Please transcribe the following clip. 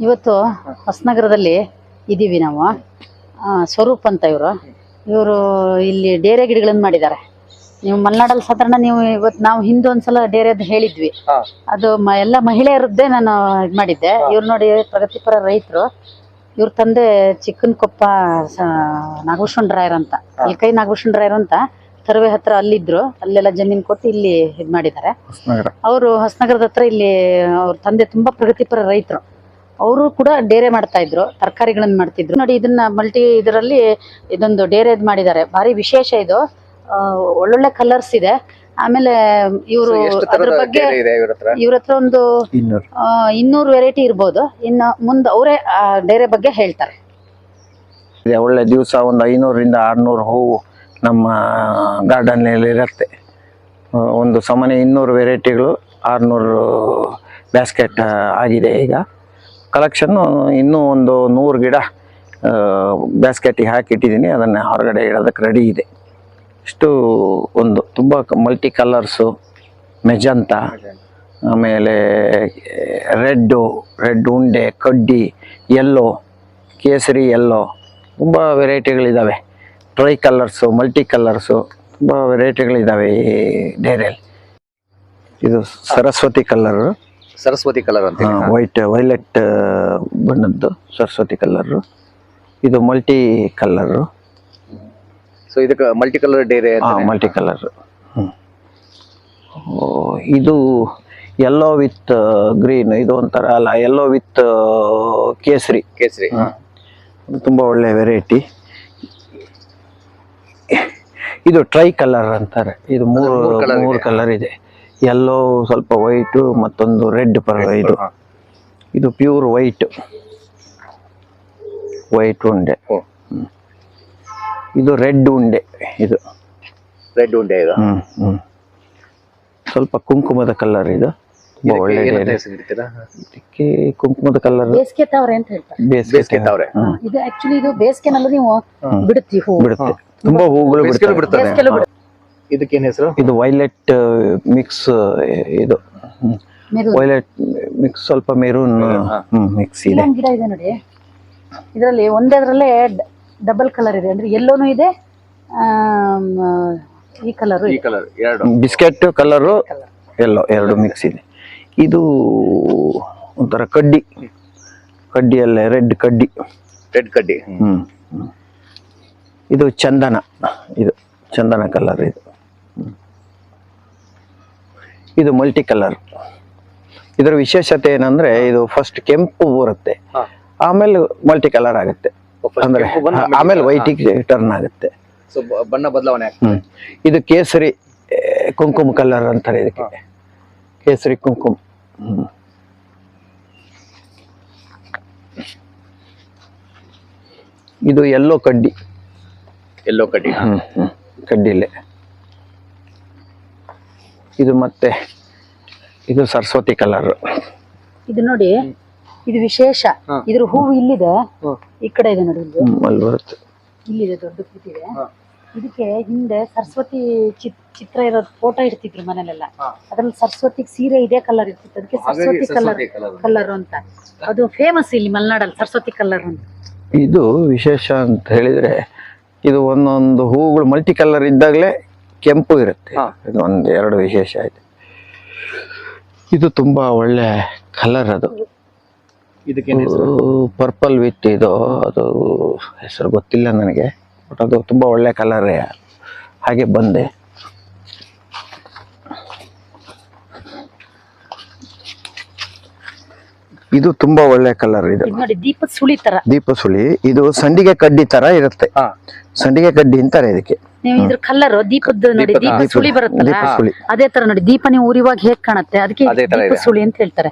ಇವತ್ತು ಹೊಸನಗರದಲ್ಲಿ ಇದ್ದೀವಿ ನಾವು. ಸ್ವರೂಪ್ ಅಂತ ಇವರು. ಇವರು ಇಲ್ಲಿ ಡೇರೆ ಗಿಡಗಳನ್ನು ಮಾಡಿದ್ದಾರೆ. ನೀವು ಮಲೆನಾಡಲ್ಲಿ ಸಾಧಾರಣ ನೀವು ಇವತ್ತು ನಾವು ಹಿಂದೆ ಒಂದ್ಸಲ ಡೇರೆದು ಹೇಳಿದ್ವಿ. ಅದು ಮ ಎಲ್ಲ ಮಹಿಳೆಯರದ್ದೇ ನಾನು ಇದು ಮಾಡಿದ್ದೆ. ಇವ್ರು ನೋಡಿ ಪ್ರಗತಿಪರ ರೈತರು. ಇವ್ರ ತಂದೆ ಚಿಕ್ಕನಕೊಪ್ಪ ಸ- ನಾಗಭೂಷಣ ರಾಯರ್ ಅಂತ. ಇಲ್ಕೈ ನಾಗಭೂಷಣ್ ರಾಯರ್ ಅಂತ. ತರುವೆ ಹತ್ರ ಅಲ್ಲಿದ್ರು. ಅಲ್ಲೆಲ್ಲ ಜಮೀನು ಕೊಟ್ಟು ಇಲ್ಲಿ ಇದು ಮಾಡಿದ್ದಾರೆ. ಅವರು ಹೊಸನಗರದ ಹತ್ರ ಇಲ್ಲಿ ಅವ್ರ ತಂದೆ ತುಂಬಾ ಪ್ರಗತಿಪರ ರೈತರು. ಅವರು ಕೂಡ ಡೇರೆ ಮಾಡ್ತಾ ಇದ್ರು ತರಕಾರಿಗಳನ್ನ ಮಾಡ್ತಿದ್ರು. ನೋಡಿ ಇದನ್ನ ಮಲ್ಟಿ ಇದರಲ್ಲಿ ಇದೊಂದು ಡೇರೆ ಮಾಡಿದ್ದಾರೆ. ಭಾರಿ ವಿಶೇಷ ಇದು. ಆ, ಒಳ್ಳೊಳ್ಳೆ ಕಲರ್ಸ್ ಇದೆ. ಆಮೇಲೆ ಇವರು ಅದ್ರ ಬಗ್ಗೆ ಇವ್ರ ಹತ್ರ ಒಂದು ಇನ್ನೂರು. ಆ, ಇನ್ನೂರು ವೆರೈಟಿ ಇರ್ಬೋದು. ಇನ್ನು ಮುಂದೆ ಅವರೇ ಡೇರೆ ಬಗ್ಗೆ ಹೇಳ್ತಾರೆ. ಇದೆ ಒಳ್ಳೆ ದಿವಸ ಒಂದು ಐನೂರರಿಂದ ಆರ್ನೂರು ಹೂವು ನಮ್ಮ ಗಾರ್ಡನ್ನಲ್ಲಿ ಇರುತ್ತೆ. ಒಂದು ಸಮನೆ ಇನ್ನೂರು ವೆರೈಟಿಗಳು ಆರುನೂರು ಬ್ಯಾಸ್ಕೆಟ್ ಆಗಿದೆ ಈಗ. ಕಲೆಕ್ಷನ್ನು ಇನ್ನೂ ಒಂದು ನೂರು ಗಿಡ ಬ್ಯಾಸ್ಕೆಟಿಗೆ ಹಾಕಿಟ್ಟಿದ್ದೀನಿ. ಅದನ್ನು ಹೊರಗಡೆ ಇಡೋದಕ್ಕೆ ರೆಡಿ ಇದೆ. ಇಷ್ಟು ಒಂದು ತುಂಬ ಮಲ್ಟಿ ಕಲರ್ಸು ಮೆಜಂತ, ಆಮೇಲೆ, ರೆಡ್ಡು, ರೆಡ್ ಉಂಡೆ, ಕಡ್ಡಿ ಎಲ್ಲೋ ಕೇಸರಿ ಎಲ್ಲೋ ತುಂಬ ವೆರೈಟಿಗಳಿದ್ದಾವೆ ಟ್ರೈ ಕಲರ್ಸು ಮಲ್ಟಿ ಕಲರ್ಸು ತುಂಬ ವೆರೈಟಿಗಳಿದ್ದಾವೆ ಈ ಡೈರಿಯಲ್ಲಿ ಇದು ಸರಸ್ವತಿ ಕಲರು ಸರಸ್ವತಿ ಕಲರ್ ಅಂತ. ವೈಟ್ ವೈಲೆಟ್ ಬಣ್ಣದ್ದು ಸರಸ್ವತಿ ಕಲರ್. ಇದು ಮಲ್ಟಿ ಕಲರ್. ಸೊ ಇದಕ್ಕೆ ಮಲ್ಟಿ ಕಲರ್ ಡೇರೆ. ಮಲ್ಟಿ ಕಲರ್ ಇದು ಎಲ್ಲೋ ವಿತ್ ಗ್ರೀನ್ ಇದು ಒಂಥರ ಅಲ್ಲ ಎಲ್ಲೋ ವಿತ್ ಕೇಸರಿ. ಕೇಸರಿ. ತುಂಬ ಒಳ್ಳೆ ವೆರೈಟಿ ಇದು ಟ್ರೈ ಕಲರ್ ಅಂತಾರೆ. ಇದು ಮೂರು ಮೂರು ಕಲರ್ ಇದೆ. ಯೆಲ್ಲೋ ಸ್ವಲ್ಪ ವೈಟು ಮತ್ತೊಂದು ರೆಡ್ ಪರ್ವ ಇದು. ಇದು ಪ್ಯೂರ್ ವೈಟ್ ವೈಟ್ ಉಂಡೆ. ಹ್ಮ್. ಇದು ರೆಡ್ ಉಂಡೆ ಇದು. ರೆಡ್ ಉಂಡೆ ಇದು? ಸ್ವಲ್ಪ ಕುಂಕುಮದ ಕಲರ್ ಇದು. ತುಂಬಾ ಒಳ್ಳೆ? ಇದಕ್ಕೆ ಕುಂಕುಮದ ಕಲರ್ ಬೇಸಿಗೆ ತಾವ್ರೆ ಅಂತ ಹೇಳ್ತಾರೆ. ಬೇಸಿಗೆ ತಾವ್ರೆ. ಇದು ಆಕ್ಚುಲಿ ಇದು ಬೇಸಿಗೆನಲ್ಲೂ ನೀವು ಬಿಡುತ್ತಿ ಹೂ ಬಿಡುತ್ತೆ. ತುಂಬಾ ಹೂಗಳು ಬಿಡುತ್ತೆ ಇದಕ್ಕೆ ಏನ್ ಹೆಸರು? ಇದು ವೈಲೆಟ್ ಮಿಕ್ಸ್ ಇದು. ವೈಲೆಟ್ ಮಿಕ್ಸ್ ಸ್ವಲ್ಪ ಮೆರೂನ್. ಮಿಕ್ಸ್ ಇದೆ. ಗಿಡ ಇದೆ ನೋಡಿ. ಇದರಲ್ಲಿ ಒಂದೇದ್ರಲ್ಲೇ ಡಬಲ್ ಕಲರ್ ಇದೆ. ಅಂದ್ರೆ ಎಲ್ಲೋನು ಇದೆ ಈ ಕಲರ್ ಈ ಕಲರ್ ಎರಡು. ಬಿಸ್ಕೆಟ್ ಕಲರ್ ಎಲ್ಲೋ ಎರಡು ಮಿಕ್ಸ್ ಇದೆ. ಇದು ಒಂಥರ ಕಡ್ಡಿ. ಕಡ್ಡಿಯಲ್ಲ ರೆಡ್ ಕಡ್ಡಿ. ರೆಡ್ ಕಡ್ಡಿ. ಹ್ಮ್. ಇದು ಚಂದನ. ಇದು ಚಂದನ ಕಲರ್ ಇದು. ಇದು ಮಲ್ಟಿ ಕಲರ್ ಇದರ ವಿಶೇಷತೆ ಏನಂದ್ರೆ ಇದು ಫಸ್ಟ್ ಕೆಂಪು ಬರುತ್ತೆ. ಆಮೇಲೆ ಮಲ್ಟಿ ಕಲರ್ ಆಗುತ್ತೆ ಅಂದ್ರೆ ಆಮೇಲೆ ವೈಟ್. ವೈಟಿಗೆ ಟರ್ನ್ ಆಗುತ್ತೆ. ಸೊ ಬಣ್ಣ ಬದಲಾವಣೆ ಇದು ಕೇಸರಿ ಕುಂಕುಮ ಕಲರ್ ಅಂತಾರೆ ಇದಕ್ಕೆ. ಕೇಸರಿ ಕುಂಕುಮ. ಇದು ಎಲ್ಲೋ ಕಡ್ಡಿ. ಎಲ್ಲೋ ಕಡ್ಡಿ. ಕಡ್ಡಿಲೆ. ಇದು ಮತ್ತೆ ಇದು ಸರಸ್ವತಿ ಕಲರ್. ಇದು ನೋಡಿ ಇದು ವಿಶೇಷ. ಇದ್ರ ಹೂವು ಇಲ್ಲಿದೆ. ಈ ಕಡೆ ಇದೆ ನೋಡಿ ಇಲ್ಲಿ. ಅಲ್ಲಿ ಬರುತ್ತೆ. ಇಲ್ಲಿದೆ ದೊಡ್ಡ ಕೂತಿದೆ ಇದಕ್ಕೆ ಹಿಂದೆ ಸರಸ್ವತಿ ಚಿತ್ರ ಇರೋದು ಫೋಟೋ ಇಡ್ತಿದ್ರು ಮನೇಲೆಲ್ಲ. ಅದ್ರಲ್ಲಿ ಸರಸ್ವತಿ ಸೀರೆ ಇದೇ ಕಲರ್ ಇರ್ತಿತ್ತು. ಅದಕ್ಕೆ ಸರಸ್ವತಿ ಕಲರ್ ಕಲರ್ ಅಂತ. ಅದು ಫೇಮಸ್ ಇಲ್ಲಿ ಮಲೆನಾಡಲ್ಲಿ ಸರಸ್ವತಿ ಕಲರ್ ಅಂತ. ಇದು ವಿಶೇಷ ಅಂತ ಹೇಳಿದ್ರೆ ಇದು ಒಂದೊಂದು ಹೂಗಳು ಮಲ್ಟಿ ಕಲರ್ ಇದ್ದಾಗಲೇ ಕೆಂಪು ಇರುತ್ತೆ. ಇದು ಒಂದು ಎರಡು ವಿಶೇಷ ಆಯ್ತು ಇದು ತುಂಬಾ ಒಳ್ಳೆ ಕಲರ್ ಅದು. ಇದಕ್ಕೆ ಏನ್ ಹೆಸರು? ಪರ್ಪಲ್ ವಿತ್ ಇದು ಅದು ಹೆಸರು ಗೊತ್ತಿಲ್ಲ ನನಗೆ ಬಟ್ ಅದು ತುಂಬಾ ಒಳ್ಳೆ ಕಲರೇ ಹಾಗೆ ಬಂದೆ. ಇದು ತುಂಬಾ ಒಳ್ಳೆ ಕಲರ್ ಇದು. ದೀಪ ಸುಳಿ ತರ. ದೀಪ ಸುಳಿ. ಇದು ಸಂಡಿಗೆ ಕಡ್ಡಿ ತರ ಇರುತ್ತೆ. ಹಾ. ಸಂಡಿಗೆ ಕಡ್ಡಿ ಅಂತಾರೆ ಇದಕ್ಕೆ. ನೀವು ಇದ್ರ ಕಲರ್ ದೀಪದ ನೋಡಿ ದೀಪ ದೀಪದ ಸುಳಿ ಬರುತ್ತಲ್ಲ? ಅದೇ ತರ ನೋಡಿ ದೀಪ ನೀವು ಉರಿವಾಗ ಹೇಗ್ ಕಾಣುತ್ತೆ? ಅದಕ್ಕೆ ಇದೆ. ಸುಳಿ ಅಂತ ಹೇಳ್ತಾರೆ.